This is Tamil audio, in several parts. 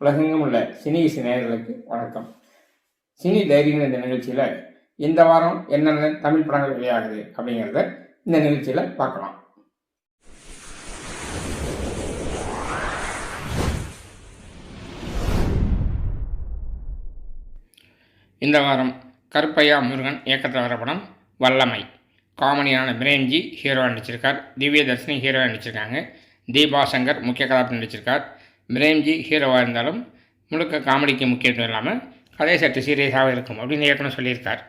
உலகெங்கும் உள்ள சினி இசை நேயர்களுக்கு வணக்கம். சினி தைரியம் இந்த நிகழ்ச்சியில் இந்த வாரம் என்னென்ன தமிழ் படங்கள் வெளியாகுது அப்படிங்கிறத இந்த நிகழ்ச்சியில் பார்க்கலாம். இந்த வாரம் கருப்பையா முருகன் இயக்கத்தில் வர படம் வல்லமை. காமெடியான பிரேம்ஜி ஹீரோவாக நடிச்சிருக்கார். திவ்ய தர்ஷினி ஹீரோவாக நடிச்சிருக்காங்க. தீபா சங்கர் முக்கிய கதாபாத்திரம் நடிச்சிருக்கார். பிரேம்ஜி ஹீரோவாக இருந்தாலும் முழுக்க காமெடிக்கு முக்கியத்துவம் இல்லாமல் கதை சற்று சீரியஸாக இருக்கும் அப்படின்னு ஏற்கனவே சொல்லியிருக்கார்.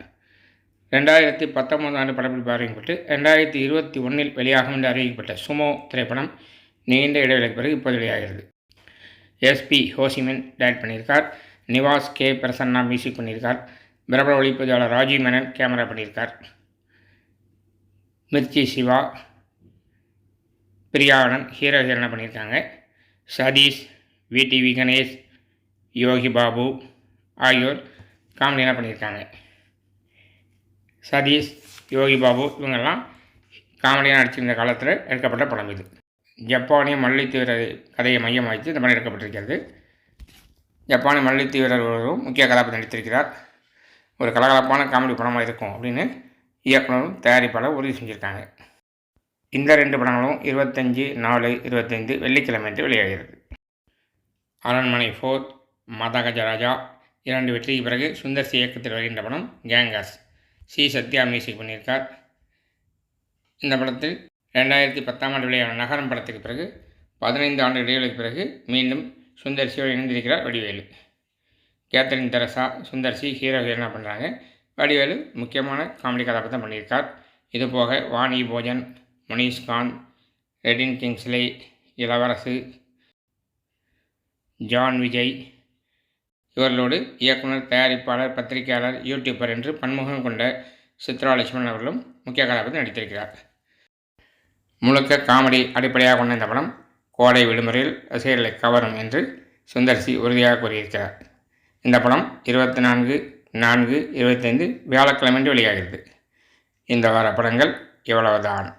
ரெண்டாயிரத்தி பத்தொன்பது ஆண்டு படப்பிடிப்பு அறிவிக்கப்பட்டு ரெண்டாயிரத்தி இருபத்தி ஒன்றில் வெளியாகும் என்று அறிவிக்கப்பட்ட சுமோ திரைப்படம் நீண்ட இடைவெளிக்கு பிறகு இப்போது வெளியாகிறது. எஸ்பி ஹோசிமன் டைரக்ட் பண்ணியிருக்கார். நிவாஸ் கே. பிரசன்னா மியூசிக் பண்ணியிருக்கார். பிரபல ஒளிப்பதிவாளர் ராஜீவ் மேனன் கேமரா பண்ணியிருக்கார். மிர்ச்சி சிவா பிரியாவனன் ஹீரோ ஹீரோனா பண்ணியிருக்காங்க. சதீஷ் விடிவி கணேஷ் யோகி பாபு ஆகியோர் காமெடியாக பண்ணியிருக்காங்க. சதீஷ் யோகி பாபு இவங்கெல்லாம் காமெடியாக நடிச்சிருந்த காலத்தில் எடுக்கப்பட்ட படம் இது. ஜப்பானிய மல்யுத்த கதையை மையம் வைத்து இந்த படம் எடுக்கப்பட்டிருக்கிறது. ஜப்பானிய மல்லித்தீவிரர் ஒருவரும் முக்கிய கதாபாத்திரம் நடித்திருக்கிறார். ஒரு கலகலப்பான காமெடி படமாக இருக்கும் அப்படின்னு இயக்குனரும் தயாரிப்பாளர் உறுதி செஞ்சுருக்காங்க. இந்த ரெண்டு படங்களும் இருபத்தஞ்சி நாலு இருபத்தைந்து வெள்ளிக்கிழமை என்று வெளியாகிறது. அரண்மனை ஃபோர் மதகஜராஜா இரண்டு வெற்றிக்கு பிறகு சுந்தர் சி இயக்கத்தில் வருகின்ற படம் கேங்கர்ஸ். சி. சத்யா மியூசிக் பண்ணியிருக்கார். இந்த படத்தில் ரெண்டாயிரத்தி பத்தாம் ஆண்டு வெளியான நகரம் படத்துக்கு பிறகு பதினைந்து ஆண்டு இடைவெளிக்கு பிறகு மீண்டும் சுந்தர் சியோடு இணைந்திருக்கிறார் Vadivelu. Catherine Tresa Sundar C hero ஹீரோனா பண்ணுறாங்க வடிவேலு முக்கியமான காமெடி கதாபாத்திரம் பண்ணியிருக்கார். இதுபோக வாணி போஜன் மணிஷ்காந்த் ரெடின் கிங்ஸ்லே இளவரசு ஜான் விஜய். இவர்களோடு இயக்குனர் தயாரிப்பாளர் பத்திரிகையாளர் யூடியூபர் என்று பன்முகம் கொண்ட சித்ரா லட்சுமணன் அவர்களும் முக்கிய கதாபாத்திரம் நடித்திருக்கிறார். முழுக்க காமெடி அடிப்படையாக கொண்ட இந்த படம் கோடை விடுமுறையில் ரசிகர்களை கவரும் என்று சுந்தர் சி உறுதியாக கூறியிருக்கிறார். இந்த படம் இருபத்தி நான்கு நான்கு இருபத்தைந்து வியாழக்கிழமை வெளியாகிறது. இந்த வார படங்கள் இவ்வளவுதான்.